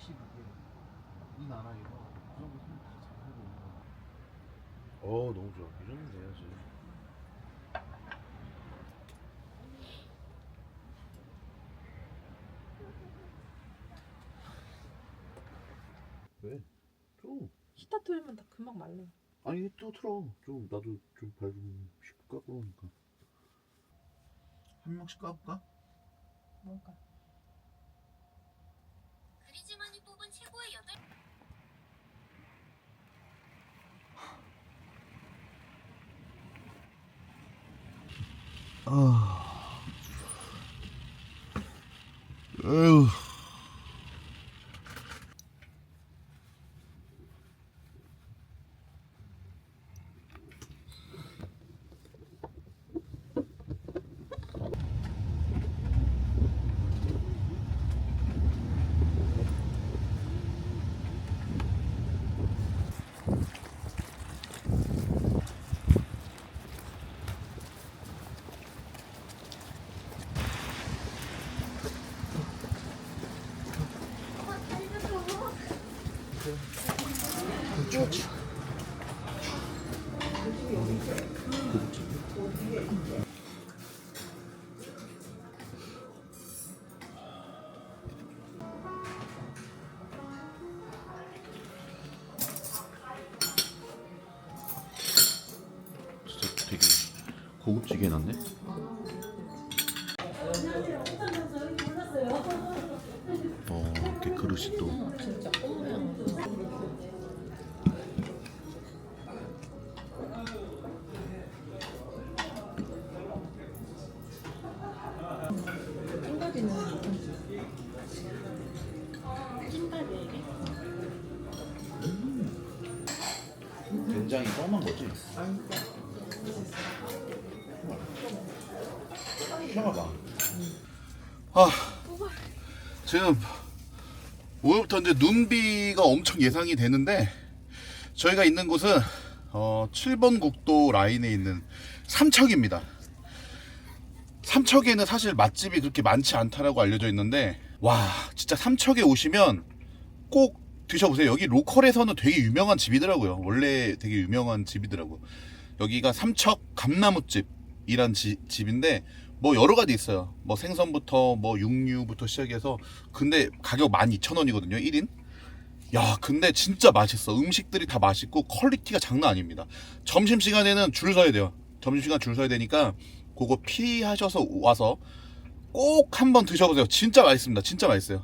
22에 22에 이 나라에서 그 정도 손다 잘하고 있는 거야. 어 너무 좋아. 이 정도 돼야지. 왜? 좀 스타트 하면 다 금방 말려. 아니 또 틀어. 좀 나도 좀 발좀 씻고 깎고 그러니까. 한 명씩 까볼까? 뭔가. 그리즈만이 뽑은 최고의 여덟 아. 에 고급지게 해놨네. 어, 이렇게 그릇이 또. 찐갈비 이게? 된장이 뻔한 거지? 아, 지금 오늘부터 이제 눈비가 엄청 예상이 되는데 저희가 있는 곳은 어, 7번 국도 라인에 있는 삼척입니다. 삼척에는 사실 맛집이 그렇게 많지 않다라고 알려져 있는데 와 진짜 삼척에 오시면 꼭 드셔보세요. 여기 로컬에서는 되게 유명한 집이더라고요. 원래 되게 유명한 집이더라고. 여기가 삼척 감나무집이란 지- 집인데 뭐 여러 가지 있어요. 뭐 생선부터 뭐 육류부터 시작해서 근데 가격 12,000원이거든요. 1인. 야, 근데 진짜 맛있어. 음식들이 다 맛있고 퀄리티가 장난 아닙니다. 점심 시간에는 줄 서야 돼요. 점심 시간 줄 서야 되니까 그거 피하셔서 와서 꼭 한번 드셔보세요. 진짜 맛있습니다. 진짜 맛있어요.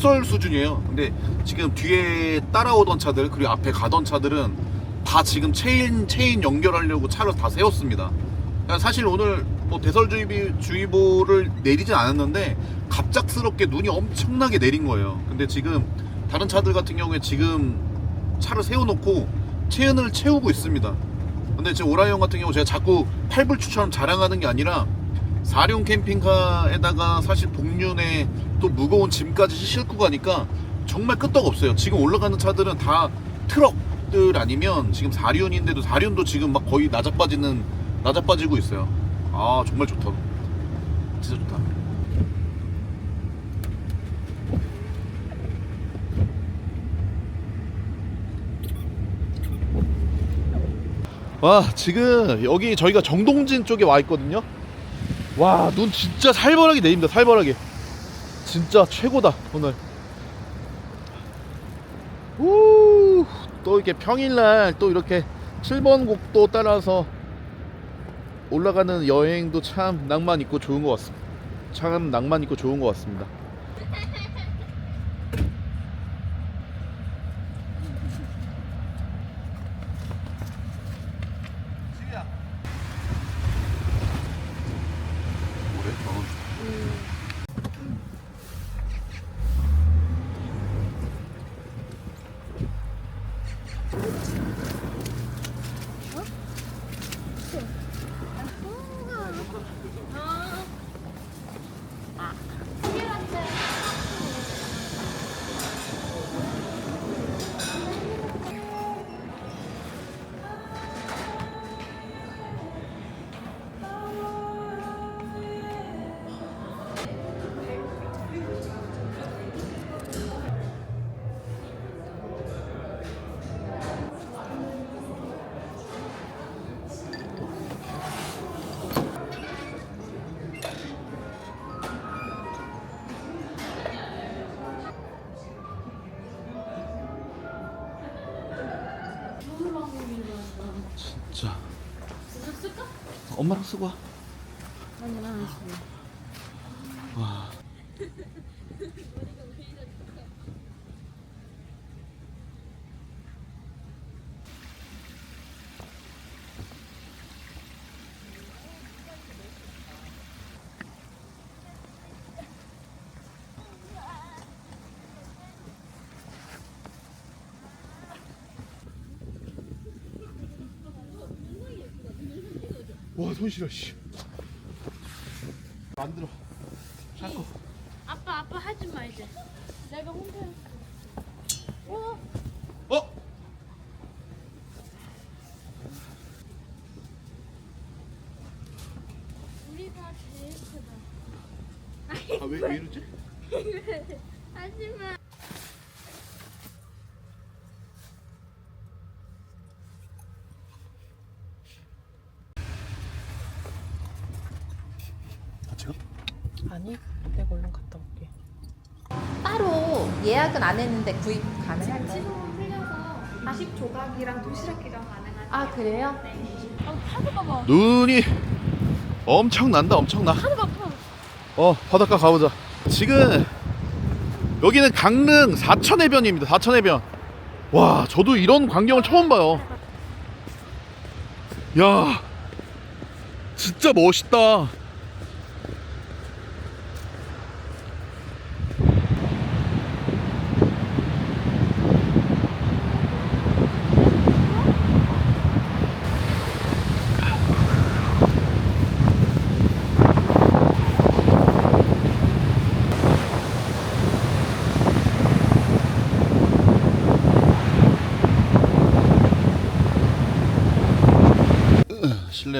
폭설 수준이에요. 근데 지금 뒤에 따라오던 차들 그리고 앞에 가던 차들은 다 지금 체인 체인 연결하려고 차를 다 세웠습니다. 그러니까 사실 오늘 뭐 대설주의보를 내리진 않았는데 갑작스럽게 눈이 엄청나게 내린 거예요. 근데 지금 다른 차들 같은 경우에 지금 차를 세워놓고 체인을 채우고 있습니다. 근데 지금 오라이언 같은 경우 제가 자꾸 팔불추처럼 자랑하는 게 아니라 사륜 캠핑카에다가 사실 복륜에 또 무거운 짐까지 싣고 가니까 정말 끄떡 없어요. 지금 올라가는 차들은 다 트럭들 아니면 지금 사륜인데도 사륜도 지금 막 거의 나자빠지는 나자빠지고 있어요. 아 정말 좋다. 진짜 좋다. 와 지금 여기 저희가 정동진 쪽에 와 있거든요. 와 눈 진짜 살벌하게 내립니다 살벌하게 진짜 최고다 오늘. 우 또 이렇게 평일날 또 이렇게 7번 국도 따라서 올라가는 여행도 참 낭만 있고 좋은 것 같습니다. 참 낭만 있고 좋은 것 같습니다 엄마랑 쓰고 와. 와, 손 시려 씨. 만들어. 자꾸. 아빠 아빠 하지 마 이제. 내가 혼자. 어? 어? 우리가 제일 크다. 아, 왜, 왜 이러지? 하지 마. 같이 가? 아니 내가 얼른 갔다 올게. 예약은 안 했는데 구입 가능할까요? 지금 풀려서 20조각이랑 도시락 기장 가능한 아 그래요? 눈이 엄청 난다 엄청 나. 어 바닷가 가보자. 지금 여기는 강릉 사천해변입니다. 사천해변. 와 저도 이런 광경을 처음 봐요. 야 진짜 멋있다.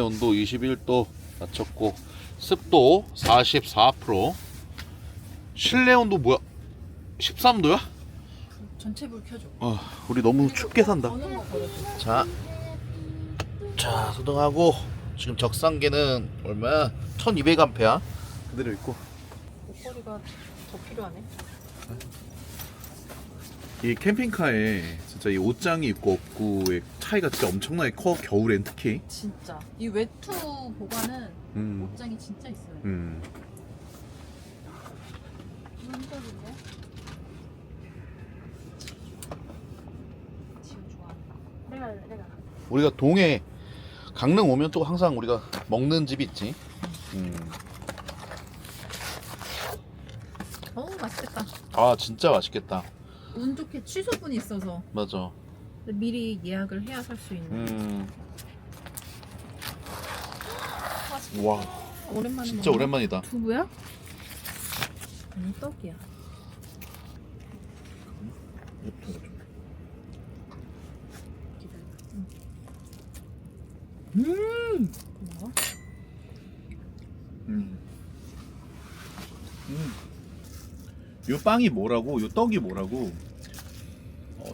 실내 온도 21도 맞췄고 습도 44% 실내 온도 뭐야? 13도야? 전체 불 켜줘. 어, 우리 너무 춥게 산다. 자, 자 소등하고 지금 적상계는 얼마야? 1200A 그대로 있고 목걸이가 더 필요하네. 이 캠핑카에 진짜 이 옷장이 있고 없고의 차이가 진짜 엄청나게 커 겨울엔 특히. 진짜 이 외투 보관은 음, 옷장이 진짜 있어요. 음. 문적인데? 지금 좋아한다. 내가 할래, 내가. 우리가 동해 강릉 오면 또 항상 우리가 먹는 집 있지. 음. 어우 맛있겠다. 아 진짜 맛있겠다. 운 좋게 취소분이 있어서 맞아. 미리 예약을 해야 살 수 있는. 음. 와 오랜만에 진짜 먹는 오랜만이다. 두부야? 아니 떡이야. 음. 고마워. 음. 음. 요 빵이 뭐라고, 요 떡이 뭐라고 어,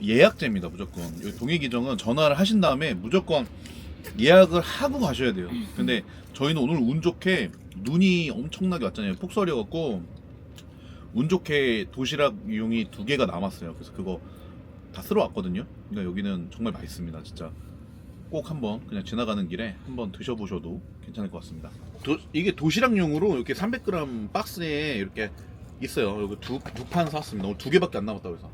예약제입니다 무조건. 요 동해기정은 전화를 하신 다음에 무조건 예약을 하고 가셔야 돼요. 근데 저희는 오늘 운 좋게 눈이 엄청나게 왔잖아요. 폭설이었고 운 좋게 도시락 용이 두 개가 남았어요. 그래서 그거 다 쓸어 왔거든요. 그러니까 여기는 정말 맛있습니다, 진짜. 꼭 한번 그냥 지나가는 길에 한번 드셔보셔도 괜찮을 것 같습니다. 도- 이게 도시락용으로 이렇게 300g 박스에 이렇게 있어요. 여기 두 두판 샀습니다. 오늘 두 개밖에 안 남았다고 해서.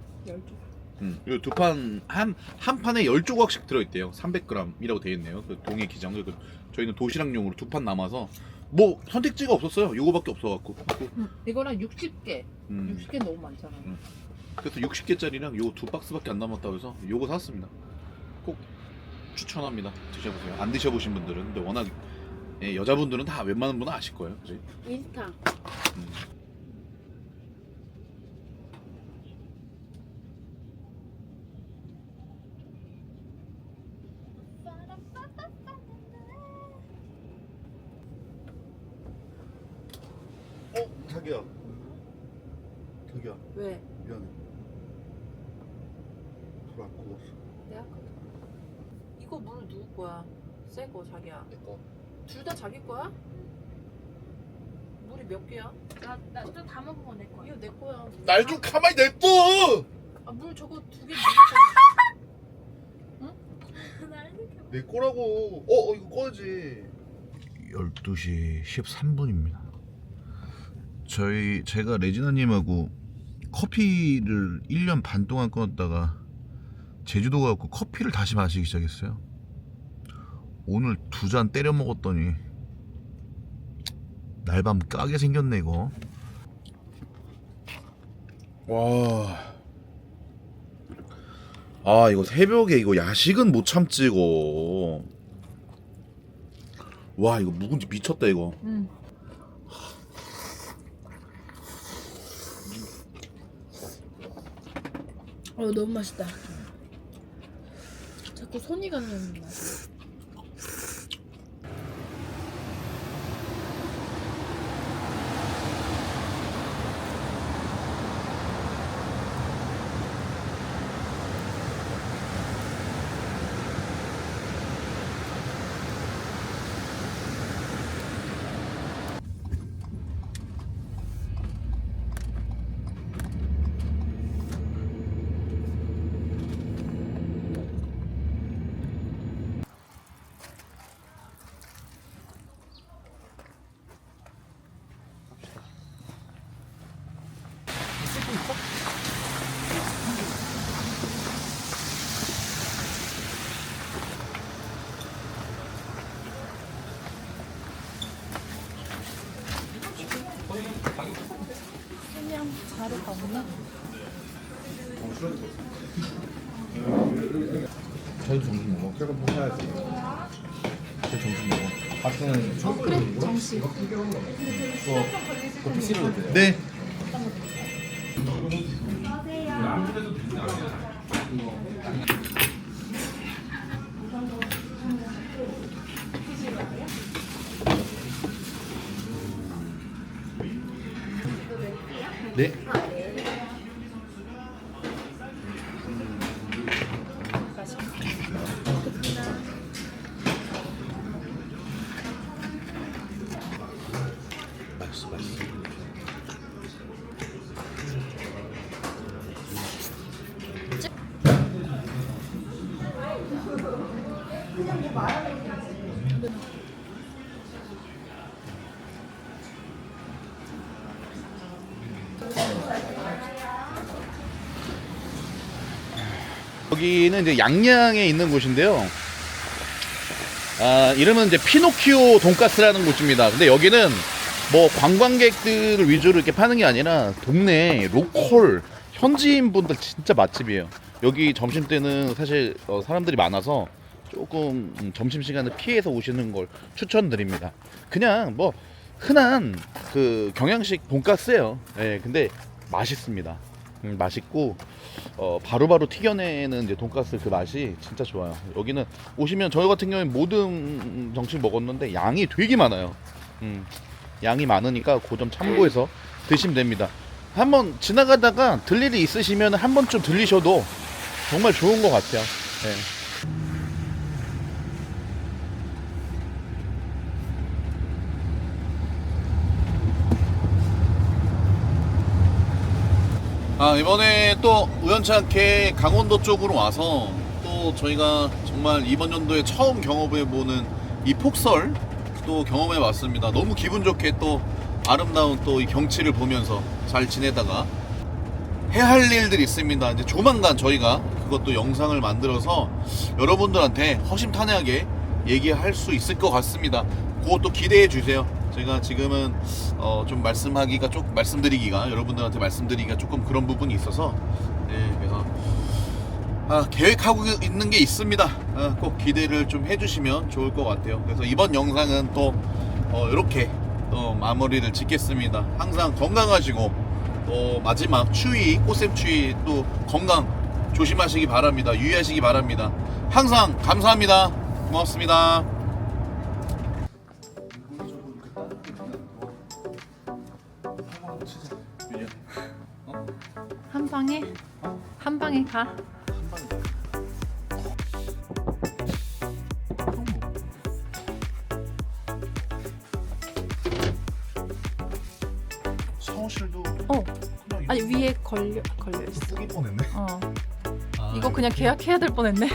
음, 두 판, 한, 한 판에 10조각씩 들어있대요. 300g이라고 되어 있네요. 그 동해 기장. 그 저희는 도시락용으로 두 판 남아서, 뭐, 선택지가 없었어요. 요거밖에 없어갖고. 응. 이거랑 60개. 음, 60개 너무 많잖아. 그래서 60개짜리랑 요거 두 박스밖에 안 남았다고 해서 요거 샀습니다. 꼭 추천합니다. 드셔보세요. 안 드셔보신 분들은. 근데 워낙, 예, 여자분들은 다 웬만한 분은 아실 거예요. 그지? 인스타. 음. 어, 자기야. 자기야, 왜? 미안해. 불안 꺼웠어. 내가 그 이거 물 누구 거야? 새 거 자기야. 내 거. 둘 다 자기 거야? 물이 몇 개야? 나나다 먹은 거내 거야. 이거 내 거야. 날 좀 가만히 냅둬! 아, 물 저거 두 개. 내 거야. 내 거라고. 어, 어 이거 꺼야지. 12시 13분입니다. 저희 제가 레지나님하고 커피를 1년 반 동안 끊었다가 제주도 가고 커피를 다시 마시기 시작했어요. 오늘 두 잔 때려 먹었더니 날밤 까게 생겼네 이거. 와. 아 이거 새벽에 이거 야식은 못 참지 이거. 와 이거 묵은지 미쳤다 이거. 응. 어 너무 맛있다. 자꾸 손이 가는 맛. 저 박스는 저 그래. 그거 그거 PC로 돼요. 네. 네. 여기는 이제 양양에 있는 곳인데요. 아, 이름은 이제 피노키오 돈가스라는 곳입니다. 근데 여기는 뭐 관광객들을 위주로 이렇게 파는 게 아니라 동네 로컬 현지인 분들 진짜 맛집이에요. 여기 점심 때는 사실 어, 사람들이 많아서 조금 음, 점심 시간을 피해서 오시는 걸 추천드립니다. 그냥 뭐 흔한 그 경양식 돈가스예요. 예, 근데 맛있습니다. 음, 맛있고 어, 바로바로 튀겨내는 이제 돈가스 그 맛이 진짜 좋아요. 여기는 오시면 저희 같은 경우에 모든 정식 먹었는데 양이 되게 많아요. 음, 양이 많으니까 그 점 참고해서 드시면 됩니다. 한번 지나가다가 들 일이 있으시면 한 번쯤 들리셔도 정말 좋은 것 같아요. 네. 아 이번에 또 우연찮게 강원도 쪽으로 와서 또 저희가 정말 이번 연도에 처음 경험해보는 이 폭설 또 경험해봤습니다. 너무 기분 좋게 또 아름다운 또 이 경치를 보면서 잘 지내다가 해야 할 일들이 있습니다. 이제 조만간 저희가 그것도 영상을 만들어서 여러분들한테 허심탄회하게 얘기할 수 있을 것 같습니다. 그것도 기대해 주세요. 제가 지금은 어, 좀 말씀하기가 좀 말씀드리기가 여러분들한테 말씀드리기가 조금 그런 부분이 있어서 네, 그래서 아, 계획하고 있는 게 있습니다. 아, 꼭 기대를 좀 해주시면 좋을 것 같아요. 그래서 이번 영상은 또 어, 이렇게 또 마무리를 짓겠습니다. 항상 건강하시고 또 마지막 추위 꽃샘 추위 또 건강 조심하시기 바랍니다. 유의하시기 바랍니다. 항상 감사합니다. 고맙습니다. 방에 한 방에 가. 샤워실도 어. 그냥 아니 위에 걸려 걸려 있어. 쓰기 뻔했네. 어. 이거 그냥 계약해야 될 뻔했네.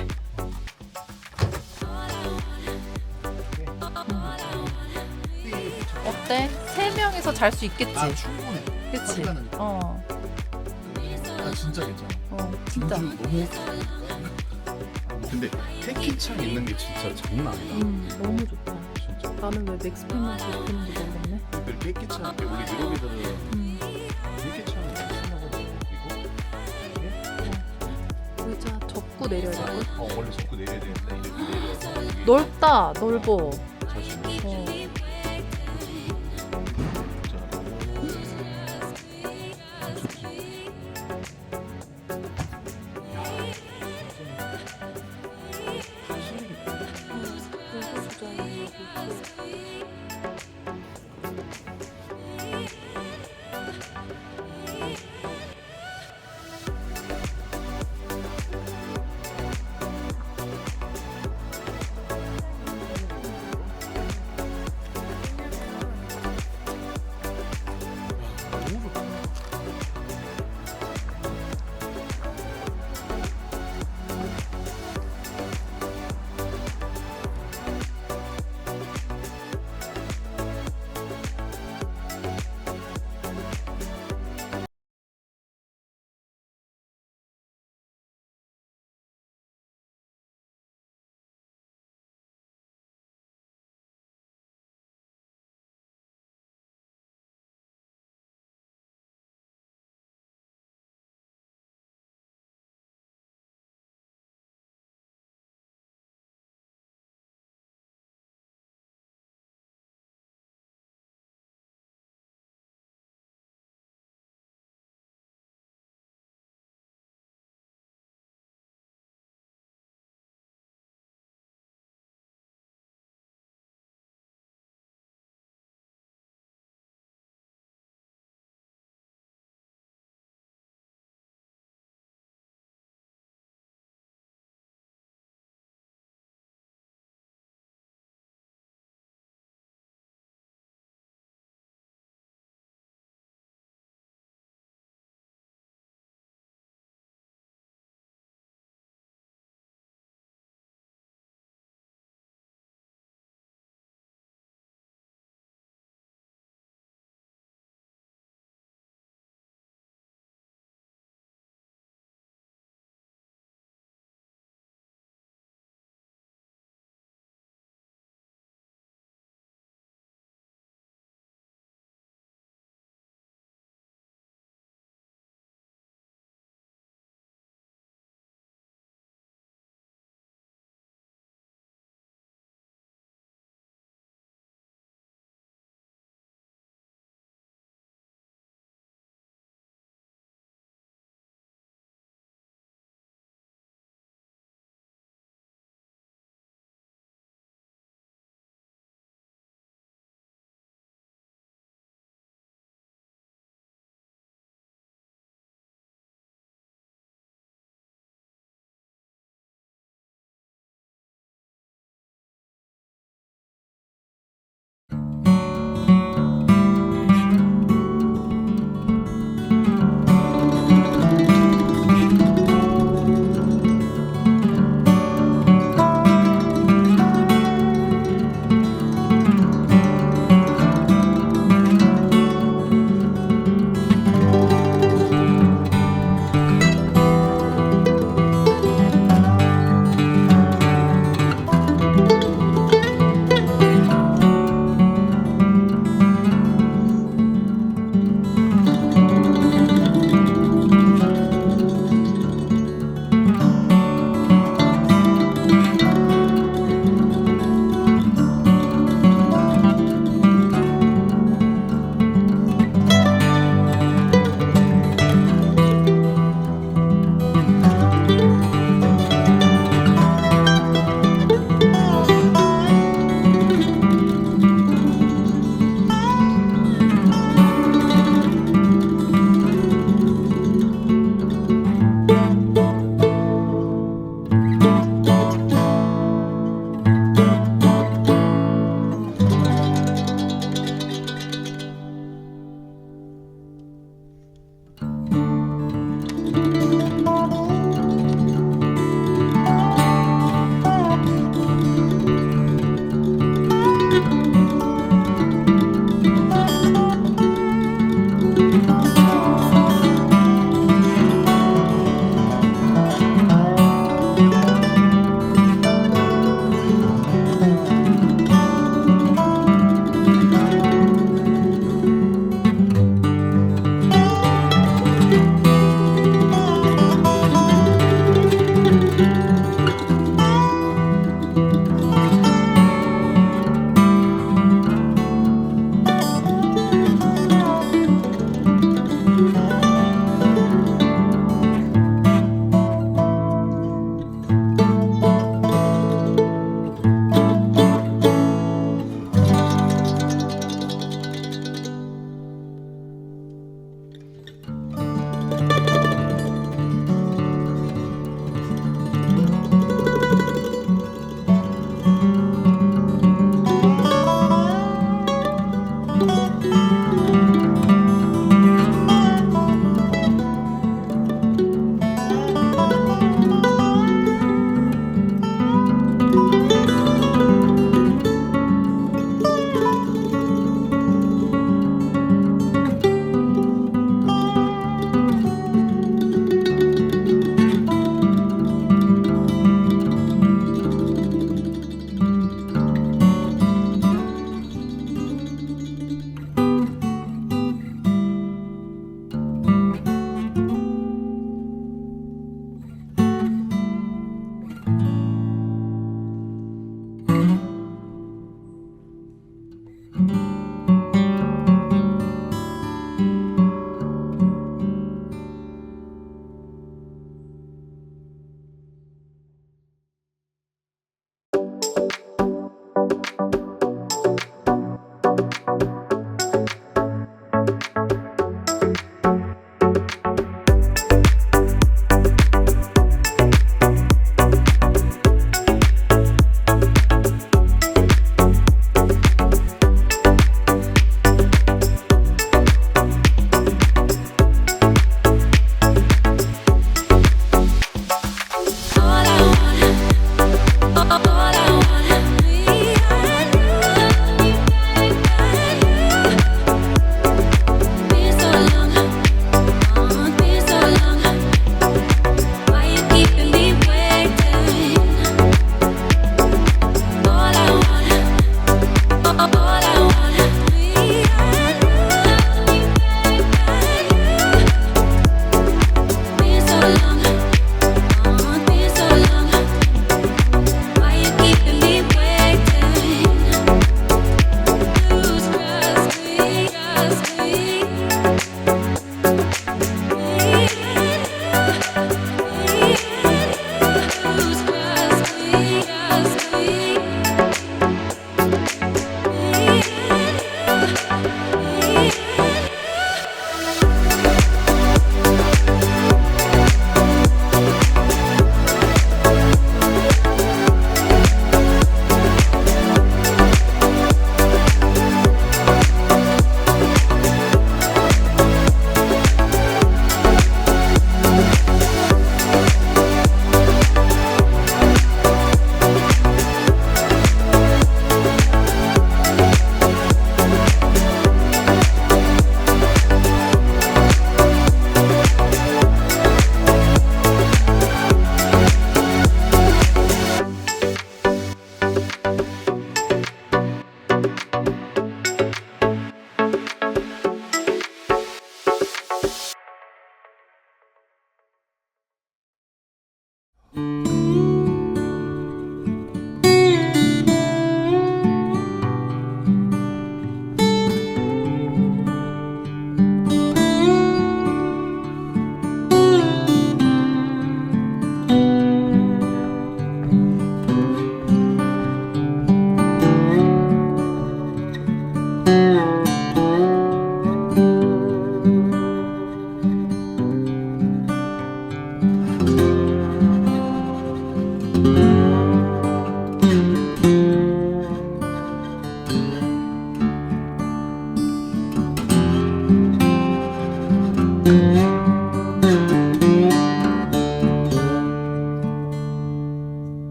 어때? 세 명이서 잘 수 있겠지. 아 충분해. 그치? 시간은. 어, 아 진짜 괜찮아. 어, 진짜. 진주 너무 근데 패키창 있는 게 진짜 장난 아니다. 음, 너무 좋다. 진짜. 나는 왜 맥스팬만 그렇게는지 모르겠네. 그 패키창 우리 유럽애들은 음, 패키창을 많이 쓰냐고 이거 의자 접고 내려야 돼. 어 원래 접고 내려야 되는데 내려서 여기 넓다, 넓어. 어.